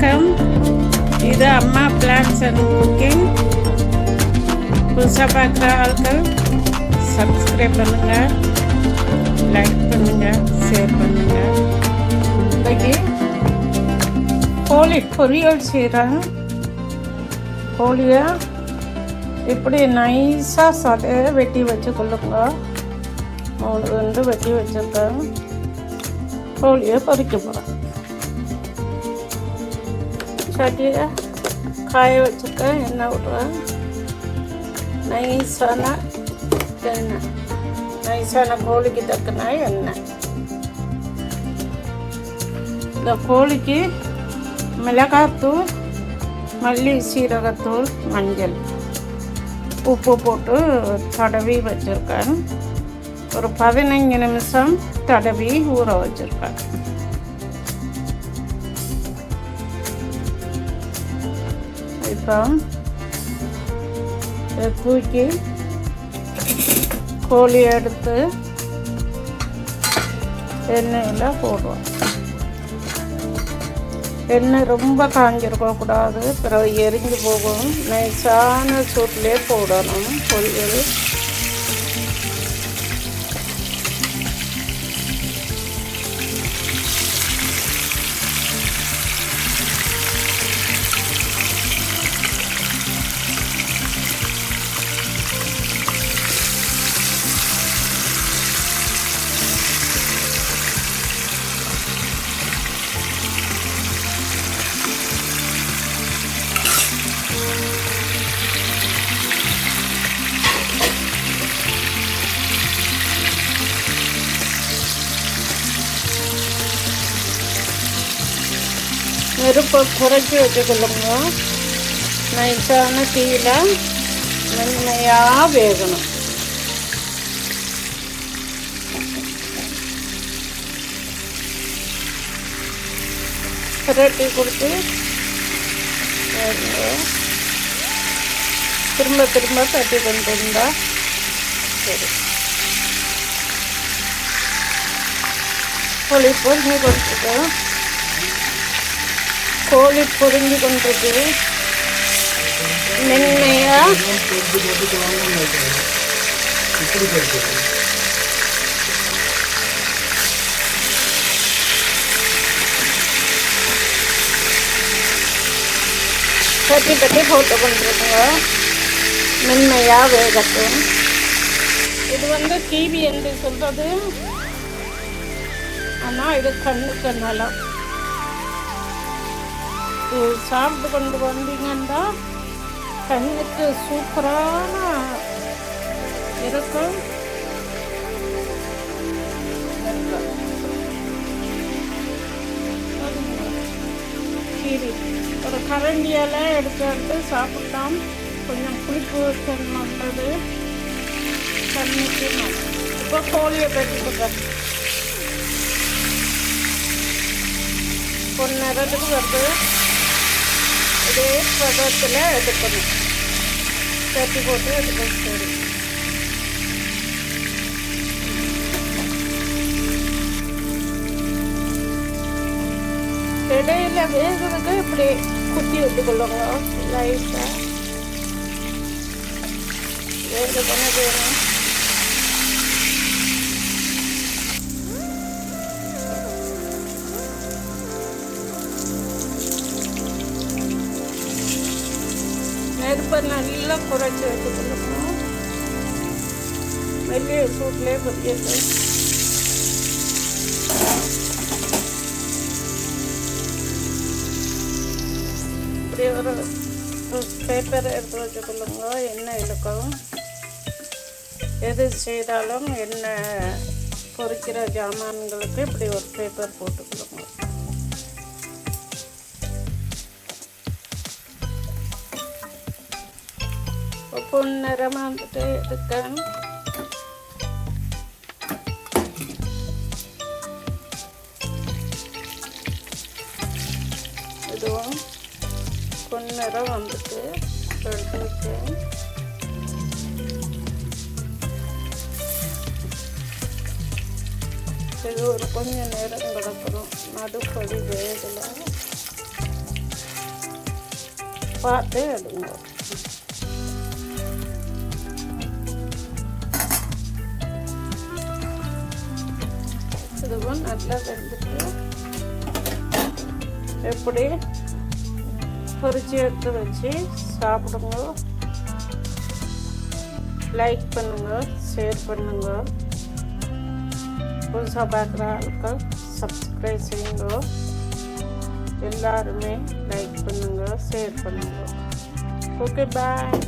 வணக்கம். இது அம்மா பிளான்ஸ் அண்ட் குக்கிங் புதுசாக பார்க்குற ஆட்கள் சப்ஸ்கிரைப் பண்ணுங்கள் லைக் பண்ணுங்கள் ஷேர் பண்ணுங்கள் இன்னைக்கு கோழி பொரியல் செய்கிறேன் கோழியை இப்படி நைஸாக சதைய வெட்டி வச்சுக்கொள்ளுங்க மூணு ரெண்டு வெட்டி வச்சுருக்கேன். கோழியை பொறிக்க போகிறேன் சட்டியை காய வச்சுருக்கேன் எண்ணெய் விட்றேன் நைஸான எண்ணெய் நைஸான கோழிக்கு தக்கன எண்ணெய் இந்த கோழிக்கு மிளகாத்தூள் மல்லி சீரகத்தூள் மஞ்சள் உப்பு போட்டு தடவி வச்சுருக்கேன் ஒரு பதினஞ்சு நிமிஷம் தடவி ஊற வச்சுருக்கேன் இப்போ இதை தூக்கி கோழி எடுத்து எண்ணெயில் போடுவோம். எண்ணெய் ரொம்ப காஞ்சிருக்க கூடாது பிறகு எரிஞ்சு போகும். நைஸான சூட்லேயே போடணும். பொரியல். நெருப்பை குறைச்சி வச்சுக்கொள்ளுங்க நைஸான தீயில மென்மையாக வேகணும் புரட்டி கொடுத்து திரும்ப திரும்ப தட்டி கொண்டு இருந்தா சரி புளிப்பு நீ கொடுத்துக்கோ கோழி பொரிஞ்சு கொண்டிருக்கு. மென்மையா. தட்டி தட்டி போட்டு கொண்டிருக்குங்க மென்மையாக வேகட்டும் இது வந்து டிவி என்று சொல்கிறது ஆனால் இது கண்ணுக்கு நலம். சாப்பிட்டு கொண்டு வந்தீங்கன்னா கண்ணுக்கு சூப்பரான இருக்கும் கீரி ஒரு கரண்டியெல்லாம் எடுத்து எடுத்து சாப்பிட்டோம். கொஞ்சம் புளிப்பு நல்லது. கண்ணுக்கு இப்போ கோழியை கட்டிட்டு பொண்ணு நேரத்துக்கு வருது. இதே பதத்தில் எடுக்கணும் தட்டி போட்டு எடுக்கணும் சரி. இடையில வேகிறதுக்கு இப்படி குத்தி விட்டுக்கொள்ளுங்க லைட்டாக வேறு பண்ண வேணும் இப்போ நல்லா குறைச்சி வச்சுக்கணும். வெளியே சூட்லேயே பொரியட்டு இப்படி ஒரு பேப்பரை எடுத்து வச்சுக்கொள்ளுங்க எண்ணெய் இழுக்கும் எது செய்தாலும் எண்ணெய் பொரிக்கிற ஜாமான்களுக்கு இப்படி ஒரு பேப்பர் போட்டுக்கணும் பொன்னிறமாக வந்துட்டு இருக்கேன் இதுவும் பொன்னிறம் வந்துட்டு எடுத்து வச்சேன் இது ஒரு கொஞ்சம் நேரம் கிடக்கணும். நடுப்படி வேகலை. பார்த்து எடுங்க. இதுவும் நல்லா வெந்துட்டு எப்படி பொறிச்சு எடுத்து வச்சு சாப்பிடுங்க. லைக் பண்ணுங்க ஷேர் பண்ணுங்க. புதுசாக பார்க்குற ஆளுக்கு சப்ஸ்கிரைப் செய்யுங்க. எல்லாருமே லைக் பண்ணுங்க ஷேர் பண்ணுங்க. Okay bye